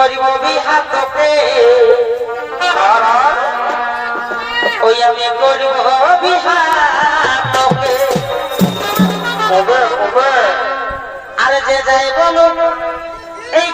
করিব বিহাতকে ওই আমি করিব বিহাতকে আরে যে যাই বলুন এই